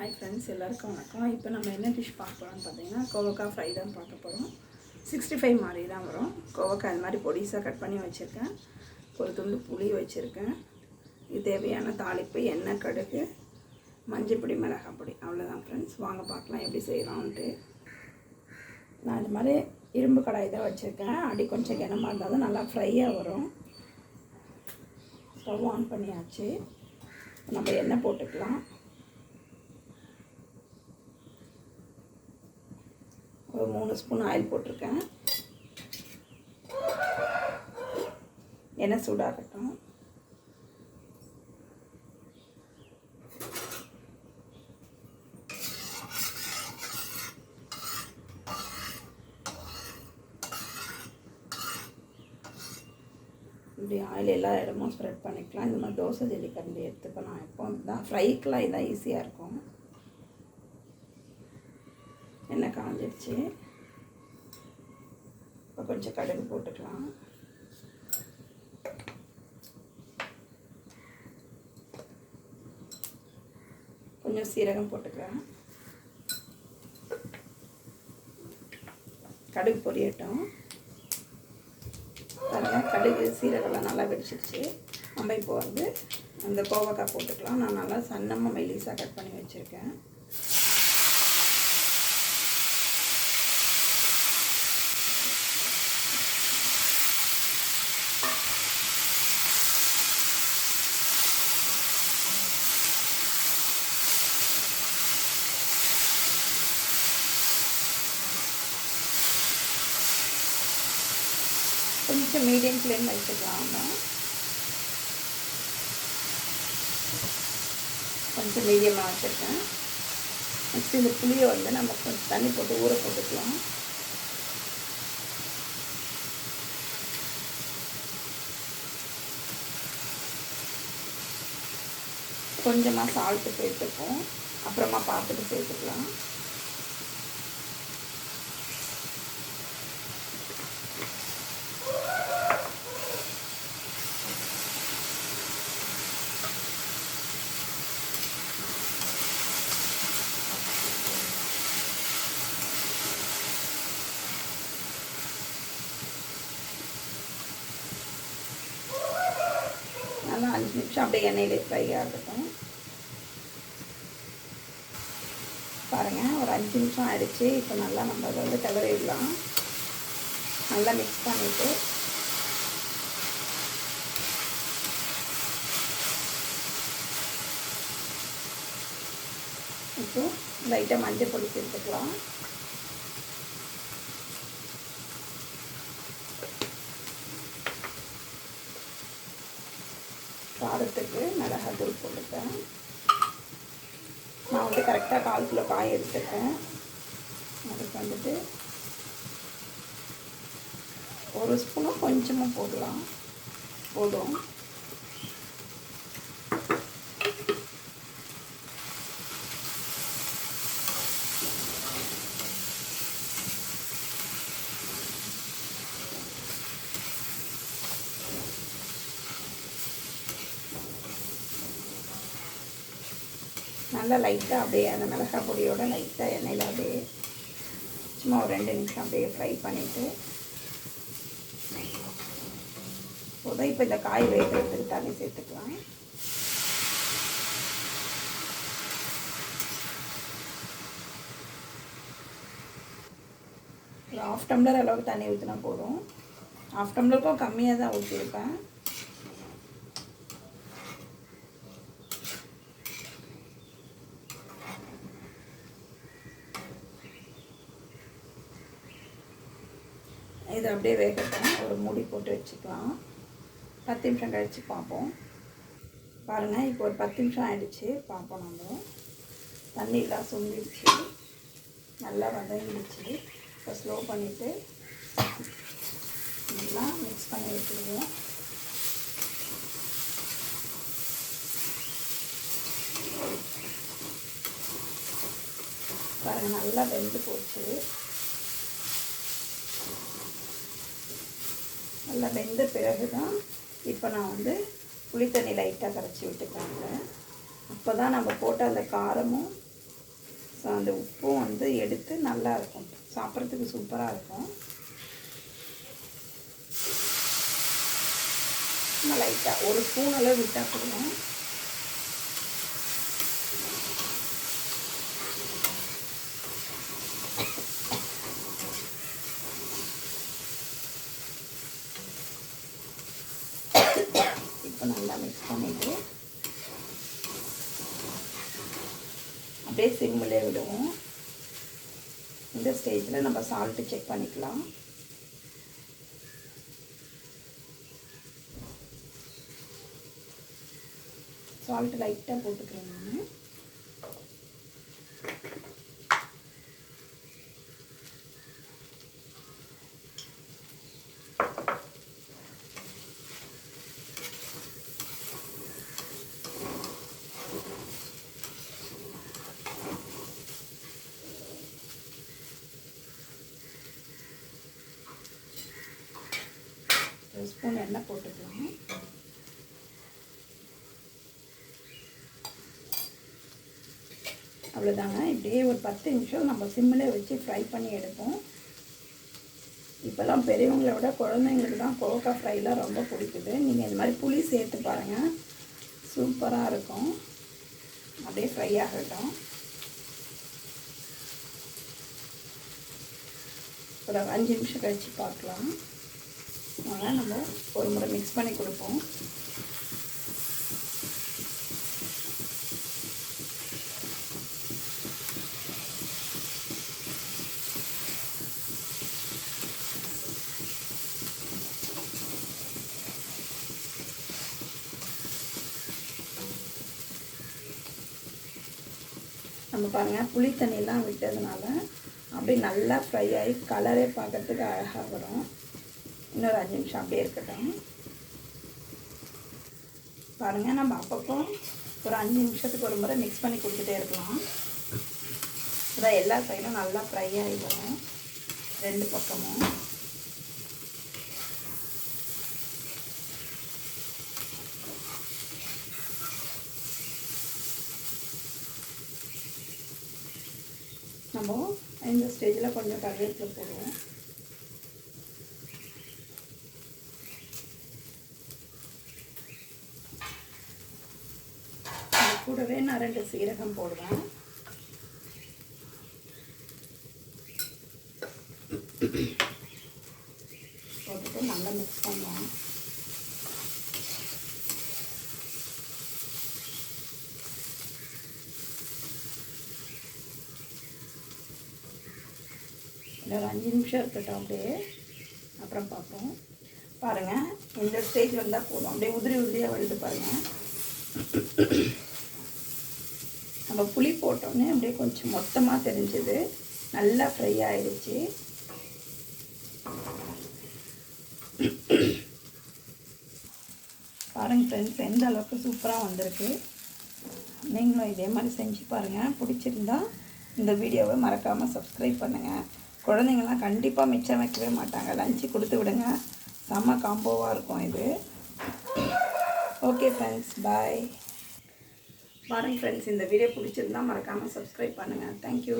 Hi friends எல்லாருக்கும் வணக்கம். இப்போ நம்ம என்ன டிஷ் பார்க்க போகிறோம்னு பார்த்தீங்கன்னா கோவக்காய் ஃப்ரை தான் பார்க்க போகிறோம் சிக்ஸ்டி ஃபைவ் மாதிரி தான் வரும். கோவக்காய் அது மாதிரி பொடிசாக கட் பண்ணி வச்சுருக்கேன். ஒரு துண்டு புளி வச்சுருக்கேன். இது தேவையான தாளிப்பு எண்ணெய் கடுகு மஞ்சள் பொடி மிளகாய் பொடி. அவ்வளோதான் ஃப்ரெண்ட்ஸ் வாங்க பார்க்கலாம் எப்படி செய்யலாம்ன்ட்டு. நான் இது மாதிரி இரும்பு கடாய் தான் வச்சுருக்கேன். அடி கொஞ்சம் கிணமா இருந்தால் தான் நல்லா ஃப்ரையாக வரும். ஸ்டவ் ஆன் பண்ணியாச்சு. நம்ம எண்ணெய் போட்டுக்கலாம். ஒரு மூணு ஸ்பூன் ஆயில் போட்டிருக்கேன். எண்ணெய் சூடாகட்டும். இப்படி ஆயில் எல்லா இடமும் ஸ்ப்ரெட் பண்ணிக்கலாம். இந்த மாதிரி தோசை ஜெல்லி கரண்டி எடுத்துக்கலாம். நான் எப்போ தான் ஃப்ரைக்கெலாம் இதான் ஈஸியாக இருக்கும். எண்ணெய் காஞ்சிடுச்சு இப்போ கொஞ்சம் கடுகு போட்டுக்கலாம். கொஞ்சம் சீரகம் போட்டுக்கலாம். கடுகு பொரியட்டும். பாருங்கள் கடுகு சீரகம்லாம் நல்லா வெடிச்சிருச்சு. நம்ம இப்போ வந்து அந்த கோவக்காய் போட்டுக்கலாம். நான் நல்லா சன்னமாக மெலிசாக கட் பண்ணி வச்சுருக்கேன். கொஞ்சம் மீடியம் ஃப்ளேம் வச்சுக்கலாம் கொஞ்சம் மீடியமாக வச்சுருக்கேன். நெக்ஸ்ட் இந்த புளியை வந்து நம்ம கொஞ்சம் தண்ணி போட்டு ஊற போட்டுக்கலாம். கொஞ்சமாக சால்ட்டு சேர்த்துப்போம். அப்புறமா பார்த்துட்டு சேர்த்துக்கலாம் நல்லா அஞ்சு நிமிஷம் அப்படியே எண்ணெயிலே ஃப்ரை ஆகட்டும். பாருங்கள் ஒரு அஞ்சு நிமிஷம் ஆகிடுச்சு இப்போ நல்லா நம்ம அதை வந்து கிளறிடலாம். நல்லா மிக்ஸ் பண்ணிவிட்டு இப்போ லைட்டாக மஞ்சள் பொடி சேர்த்துக்கலாம். காரத்துக்கு மிளகாத்தூள் போட்டுப்பேன். நான் வந்து கரெக்டாக கால் கிலோ காய் எடுத்துருக்கேன் அதுக்கு வந்துட்டு ஒரு ஸ்பூனும் கொஞ்சமாக போடலாம். போதும். நல்லா லைட்டாக அப்படியே அந்த மிளகாய் பொடியோட லைட்டாக எண்ணெயில் அப்படியே சும்மா ஒரு ரெண்டு நிமிஷம் அப்படியே ஃப்ரை பண்ணிவிட்டு போதும். இப்போ இந்த காய் வேகிறதுக்கு தண்ணி சேர்த்துக்கலாம். ஒரு ஆஃப் டம்ளர் அளவுக்கு தண்ணி ஊற்றினா போதும். ஆஃப் டம்ளருக்கும் கம்மியாக தான் ஊற்றிருப்பேன் இது அப்படியே வேகட்டும் ஒரு மூடி போட்டு வச்சுக்கலாம். பத்து நிமிஷம் கழித்து பார்ப்போம். பாருங்கள் இப்போ ஒரு பத்து நிமிஷம் ஆகிடுச்சு பார்ப்போம் நம்ம. தண்ணியெலாம் சுண்டிடுச்சு. நல்லா வதங்கிடுச்சு. இப்போ ஸ்லோ பண்ணிவிட்டு நல்லா மிக்ஸ் பண்ணி வச்சுருவோம் பாருங்கள் நல்லா வெந்து போச்சு. நல்லா வெந்த பிறகு தான் இப்போ நான் வந்து புளித்தண்ணி லைட்டாக கரைச்சி விட்டுக்காங்க அப்போ தான் நம்ம போட்ட அந்த காரமும் ஸோ அந்த உப்பும் வந்து எடுத்து நல்லா இருக்கும். சாப்பிட்றதுக்கு சூப்பராக இருக்கும். லைட்டாக ஒரு ஸ்பூன் அளவு விட்டால் போதும் இப்போ நல்லா மிக்ஸ் பண்ணிவிட்டு அப்படியே சிம்மிலே விடுவோம். இந்த ஸ்டேஜில் நம்ம சால்ட்டு செக் பண்ணிக்கலாம். சால்ட்டு லைட்டாக போட்டுக்கிறேன் நான். ஒரு ஸ்பூன் எண்ணெய் போட்டுக்கலாம் அவ்வளோதாங்க இப்படியே ஒரு பத்து நிமிஷம் நம்ம சிம்மில் வச்சு ஃப்ரை பண்ணி எடுப்போம். இப்போல்லாம் பெரியவங்களை விட குழந்தைங்களுக்கு தான் கோவக்காய் ஃப்ரைலாம் ரொம்ப பிடிக்குது. நீங்கள் இந்த மாதிரி புளி சேர்த்து பாருங்கள் சூப்பராக இருக்கும். அப்படியே ஃப்ரை ஆகட்டும். ஒரு அஞ்சு நிமிஷம் கழித்து பார்க்கலாம். அதனால் நம்ம ஒரு முறை மிக்ஸ் பண்ணி கொடுப்போம். நம்ம பாருங்கள் புளி தண்ணியெலாம் விட்டதுனால அப்படியே நல்லா ஃப்ரை ஆகி கலரே பார்க்கறதுக்கு அழகாக வரும். இன்னொரு அஞ்சு நிமிஷம் அப்படியே இருக்கட்டும். பாருங்கள் நம்ம அப்பப்போ ஒரு அஞ்சு நிமிஷத்துக்கு ஒரு முறை மிக்ஸ் பண்ணி கொடுத்துட்டே இருக்கலாம். அதான் எல்லா சைடும் நல்லா ஃப்ரை ஆகி வரும் ரெண்டு பக்கமும். நம்ம இந்த ஸ்டேஜில் கொஞ்சம் கருவேப்பிலை போடுவோம். கூடவே நான் ரெண்டு சீரகம் போடுவேன். போட்டுட்டு நல்லா மிக்ஸ் பண்ணுவோம் ஒரு அஞ்சு நிமிஷம் இருக்கட்டும் அப்படியே. அப்புறம் பார்ப்போம். பாருங்கள் இந்த ஸ்டேஜ் வந்தால் போதும். அப்படியே உதிரி உதிரியாக வருது பாருங்கள் நம்ம புளி போட்டோன்னே அப்படியே கொஞ்சம் மொத்தமாக தெரிஞ்சுது. நல்லா ஃப்ரை ஆயிடுச்சு. பாருங்கள் ஃப்ரெண்ட்ஸ் எந்த அளவுக்கு சூப்பராக வந்திருக்கு. நீங்களும் இதே மாதிரி செஞ்சு பாருங்கள் பிடிச்சிருந்தா இந்த வீடியோவை மறக்காமல் சப்ஸ்கிரைப் பண்ணுங்கள் குழந்தைங்கள்லாம் கண்டிப்பாக மிச்சம் வைக்கவே மாட்டாங்க. லஞ்சு கொடுத்து விடுங்க. செம்ம காம்போவாக இருக்கும் இது. ஓகே ஃப்ரெண்ட்ஸ் பாய் பாருங்கள் ஃப்ரெண்ட்ஸ் இந்த வீடியோ பிடிச்சிருந்தா மறக்காமல் சப்ஸ்கிரைப் பண்ணுங்கள் தேங்க்யூ